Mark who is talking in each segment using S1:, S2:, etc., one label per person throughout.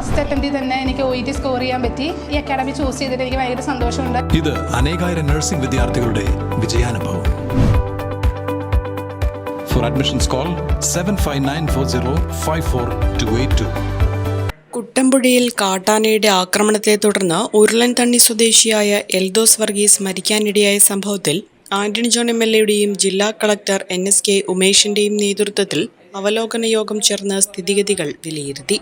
S1: First അറ്റംപ്റ്റിൽ തന്നെ എനിക്ക് O E T score ചെയ്യാൻ പറ്റി. ഈ അക്കാഡമി ചൂസ് ചെയ്തിട്ട് എനിക്ക് ഭയങ്കര സന്തോഷമുണ്ട്.
S2: ഇത് അനേകായിരം നഴ്സിംഗ് വിദ്യാർത്ഥികളുടെ വിജയാനുഭവം. For admissions call seven five nine four zero five four two eight two
S3: കുട്ടമ്പുഴയിൽ കാട്ടാനയുടെ ആക്രമണത്തെ തുടർന്ന് ഉരുളൻതണ്ണി സ്വദേശിയായ എൽദോസ് വർഗീസ് മരിക്കാനിടയായ സംഭവത്തിൽ ആന്റണി ജോൺ എം എൽ എയുടെയും ജില്ലാ കളക്ടർ എൻ എസ് കെ ഉമേഷിന്റെയും നേതൃത്വത്തിൽ അവലോകന യോഗം ചേർന്ന് സ്ഥിതിഗതികൾ വിലയിരുത്തി.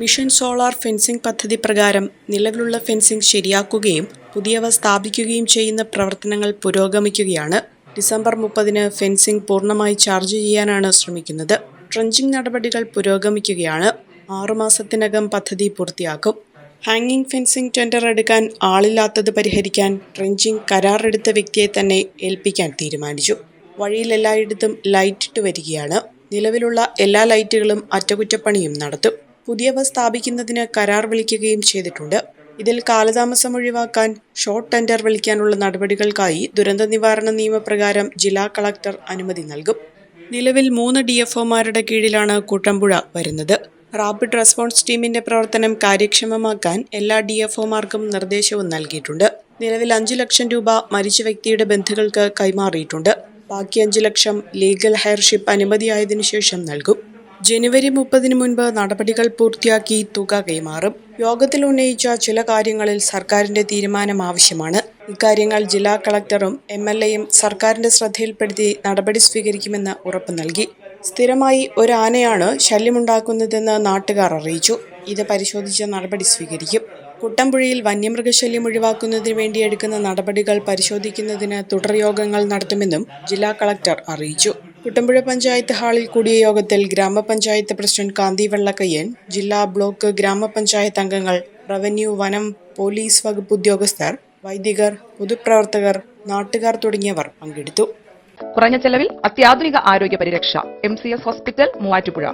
S3: മിഷൻ സോളാർ ഫെൻസിംഗ് പദ്ധതി പ്രകാരം നിലവിലുള്ള ഫെൻസിംഗ് ശരിയാക്കുകയും പുതിയവ സ്ഥാപിക്കുകയും ചെയ്യുന്ന പ്രവർത്തനങ്ങൾ പുരോഗമിക്കുകയാണ്. ഡിസംബർ മുപ്പതിന് ഫെൻസിംഗ് പൂർണമായി ചാർജ് ചെയ്യാനാണ് ശ്രമിക്കുന്നത്. ട്രഞ്ചിംഗ് നടപടികൾ പുരോഗമിക്കുകയാണ്. ആറുമാസത്തിനകം പദ്ധതി പൂർത്തിയാക്കും. ഹാങ്ങിംഗ് ഫെൻസിംഗ് ടെൻഡർ എടുക്കാൻ ആളില്ലാത്തത് പരിഹരിക്കാൻ ട്രഞ്ചിംഗ് കരാറെടുത്ത വ്യക്തിയെ തന്നെ ഏൽപ്പിക്കാൻ തീരുമാനിച്ചു. വഴിയിൽ എല്ലായിടത്തും ലൈറ്റ് വരികയാണ്. നിലവിലുള്ള എല്ലാ ലൈറ്റുകളും അറ്റകുറ്റപ്പണിയും നടത്തും. പുതിയവ സ്ഥാപിക്കുന്നതിന് കരാർ വിളിക്കുകയും ചെയ്തിട്ടുണ്ട്. ഇതിൽ കാലതാമസം ഒഴിവാക്കാൻ ഷോർട്ട് ടെൻഡർ വിളിക്കാനുള്ള നടപടികൾക്കായി ദുരന്ത നിവാരണ നിയമപ്രകാരം ജില്ലാ കളക്ടർ അനുമതി നൽകും. നിലവിൽ മൂന്ന് ഡി എഫ് ഒമാരുടെ കീഴിലാണ് കൂട്ടമ്പുഴ വരുന്നത്. റാപ്പിഡ് റെസ്പോൺസ് ടീമിന്റെ പ്രവർത്തനം കാര്യക്ഷമമാക്കാൻ എല്ലാ ഡി എഫ് ഒമാർക്കും നിർദ്ദേശവും നൽകിയിട്ടുണ്ട്. നിലവിൽ അഞ്ചു ലക്ഷം രൂപ മരിച്ച വ്യക്തിയുടെ ബന്ധുക്കൾക്ക് കൈമാറിയിട്ടുണ്ട്. ബാക്കി അഞ്ചു ലക്ഷം ലീഗൽ ഹയർഷിപ്പ് അനുമതിയായതിനു ശേഷം നൽകും. ജനുവരി മുപ്പതിന് മുൻപ് നടപടികൾ പൂർത്തിയാക്കി തുക കൈമാറും. യോഗത്തിൽ ഉന്നയിച്ച ചില കാര്യങ്ങളിൽ സർക്കാരിന്റെ തീരുമാനം ആവശ്യമാണ്. ഇക്കാര്യങ്ങൾ ജില്ലാ കളക്ടറും എം എൽ എയും സർക്കാരിന്റെ ശ്രദ്ധയിൽപ്പെടുത്തി നടപടി സ്വീകരിക്കുമെന്ന് ഉറപ്പു നൽകി. സ്ഥിരമായി ഒരു ആനയാണ് ശല്യമുണ്ടാക്കുന്നതെന്ന് നാട്ടുകാർ അറിയിച്ചു. ഇത് പരിശോധിച്ച് നടപടി സ്വീകരിക്കും. കുട്ടമ്പുഴയിൽ വന്യമൃഗശല്യം ഒഴിവാക്കുന്നതിന് വേണ്ടി എടുക്കുന്ന നടപടികൾ പരിശോധിക്കുന്നതിന് തുടർ യോഗങ്ങൾ നടത്തുമെന്നും ജില്ലാ കളക്ടർ അറിയിച്ചു. കുട്ടമ്പുഴ പഞ്ചായത്ത് ഹാളിൽ കൂടിയ യോഗത്തിൽ ഗ്രാമപഞ്ചായത്ത് പ്രസിഡന്റ് കാന്തി വെള്ളക്കയ്യൻ ജില്ലാ ബ്ലോക്ക് ഗ്രാമപഞ്ചായത്ത് അംഗങ്ങൾ റവന്യൂ വനം പോലീസ് വകുപ്പ് ഉദ്യോഗസ്ഥർ വൈദികർ പൊതുപ്രവർത്തകർ നാട്ടുകാർ തുടങ്ങിയവർ പങ്കെടുത്തു.
S4: കുറഞ്ഞ ചെലവിൽ അത്യാധുനിക ആരോഗ്യ പരിരക്ഷ M C S hospital Muvattupuzha.